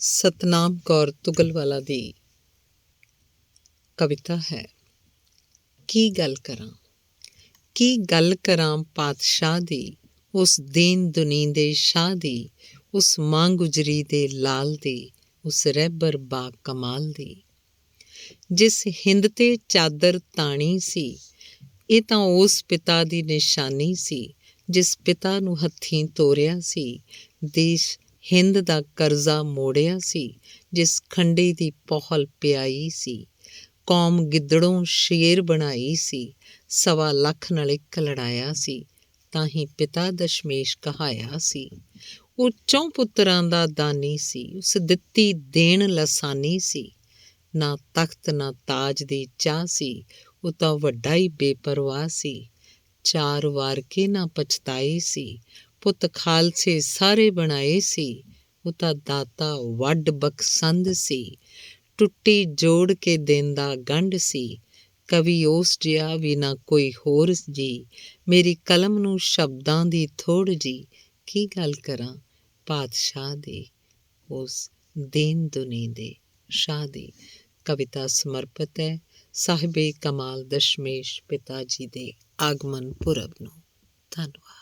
ਸਤਨਾਮ ਕੌਰ ਤੁਗਲਵਾਲਾ ਦੀ ਕਵਿਤਾ ਹੈ, ਕੀ ਗੱਲ ਕਰਾਂ? ਕੀ ਗੱਲ ਕਰਾਂ ਪਾਤਸ਼ਾਹ ਦੀ? ਉਸ ਦੀਨ ਦੁਨੀ ਦੇ ਸ਼ਾਹ ਦੀ? ਉਸ ਮਾਂ ਗੁਜਰੀ ਦੇ ਲਾਲ ਦੀ? ਉਸ ਰਹਿਬਰ ਬਾ ਕਮਾਲ ਦੀ? ਜਿਸ ਹਿੰਦ ਤੇ ਚਾਦਰ ਤਾਣੀ ਸੀ, ਇਹ ਤਾਂ ਉਸ ਪਿਤਾ ਦੀ ਨਿਸ਼ਾਨੀ ਸੀ, ਜਿਸ ਪਿਤਾ ਨੂੰ ਹੱਥੀਂ ਤੋਰਿਆ ਸੀ। ਦੇਸ਼ ਹਿੰਦ ਦਾ ਕਰਜ਼ਾ ਮੋੜਿਆ ਸੀ, ਜਿਸ ਖੰਡੇ ਦੀ ਪੋਹਲ ਪਿਆਈ ਸੀ। ਕੌਮ ਗਿੱਦੜੋਂ ਸ਼ੇਰ ਬਣਾਈ ਸੀ, ਸਵਾ ਲੱਖ ਨਾਲ ਇੱਕ ਲੜਾਇਆ ਸੀ, ਤਾਂ ਹੀ ਪਿਤਾ ਦਸ਼ਮੇਸ਼ ਕਹਾਇਆ ਸੀ। ਉਹ ਚੌਂ ਪੁੱਤਰਾਂ ਦਾ ਦਾਨੀ ਸੀ, ਉਸ ਦਿੱਤੀ ਦੇਣ ਲਸਾਨੀ ਸੀ। ਨਾ ਤਖਤ, ਨਾ ਤਾਜ ਦੀ ਚਾਹ ਸੀ, ਉਹ ਤਾਂ ਵੱਡਾ ਹੀ ਬੇਪਰਵਾਹ ਸੀ। ਚਾਰ ਵਾਰ ਕੇ ਨਾ ਪਛਤਾਈ ਸੀ ਪੁੱਤ ਖਾਲਸੇ ਸਾਰੇ ਬਣਾਏ ਸੀ। ਉਹ ਤਾਂ ਦਾਤਾ ਵੱਡ ਬਖਸੰਦ ਸੀ। ਟੁੱਟੀ ਜੋੜ ਕੇ ਦਿੰਦਾ ਗੰਢ ਸੀ। ਕਵੀ ਉਸ ਜਿਹਾ ਵੀ ਨਾ ਕੋਈ ਹੋਰ ਜੀ। ਮੇਰੀ ਕਲਮ ਨੂੰ ਸ਼ਬਦਾਂ ਦੀ ਥੋੜ ਜੀ। ਕੀ ਗੱਲ ਕਰਾਂ? ਪਾਤਸ਼ਾਹ ਦੇ ਉਸ ਦੀਨ ਦੁਨੀ ਦੇ, ਸ਼ਾਹ ਦੇ। ਕਵਿਤਾ ਸਮਰਪਿਤ ਹੈ। ਸਾਹਿਬੇ ਕਮਾਲ ਦਸ਼ਮੇਸ਼ ਪਿਤਾ ਜੀ ਦੇ ਆਗਮਨ ਪੁਰਬ ਨੂੰ। ਧੰਨਵਾਦ।